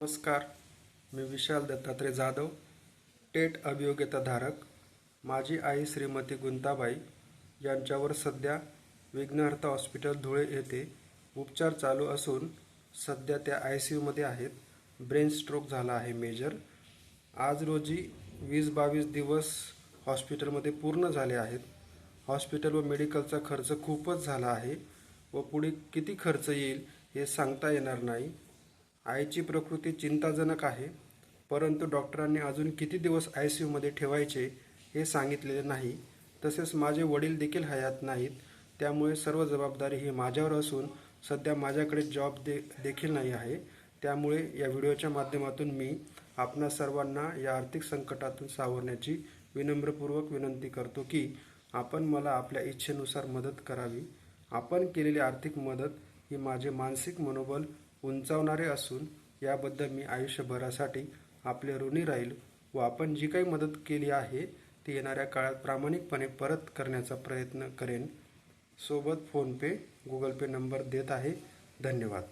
नमस्कार मी विशाल दत्तात्रय जाधव टेट अभियोग्यताधारक. माझी आई श्रीमती गुंताबाई यांच्यावर सध्या विघ्नहर्ता हॉस्पिटल धुळे येथे उपचार चालू असून सध्या त्या आय सी यूमध्ये आहेत. ब्रेन स्ट्रोक झाला आहे मेजर. आज रोजी वीस बावीस दिवस हॉस्पिटलमध्ये पूर्ण झाले आहेत. हॉस्पिटल व मेडिकलचा खर्च खूपच झाला आहे व पुढे किती खर्च येईल हे सांगता येणार नाही. आईची प्रकृती चिंताजनक आहे परंतु डॉक्टरांनी अजून किती दिवस आय सी यूमध्ये ठेवायचे हे सांगितलेले नाही तसेच माझे वडील देखील हयात नाहीत त्यामुळे सर्व जबाबदारी ही माझ्यावर असून सध्या माझ्याकडे जॉब दे देखील नाही आहे. त्यामुळे या व्हिडिओच्या माध्यमातून मी आपणा सर्वांना या आर्थिक संकटातून सावरण्याची विनम्रपूर्वक विनंती करतो की आपण मला आपल्या इच्छेनुसार मदत करावी. आपण केलेली आर्थिक मदत ही माझे मानसिक मनोबल उंचावणारे असून याबद्दल मी आयुष्यभरासाठी आपले ऋणी राहील व आपण जी काही मदत केली आहे ती येणाऱ्या काळात प्रामाणिकपणे परत करण्याचा प्रयत्न करेन. सोबत फोनपे गुगल पे नंबर देत आहे. धन्यवाद.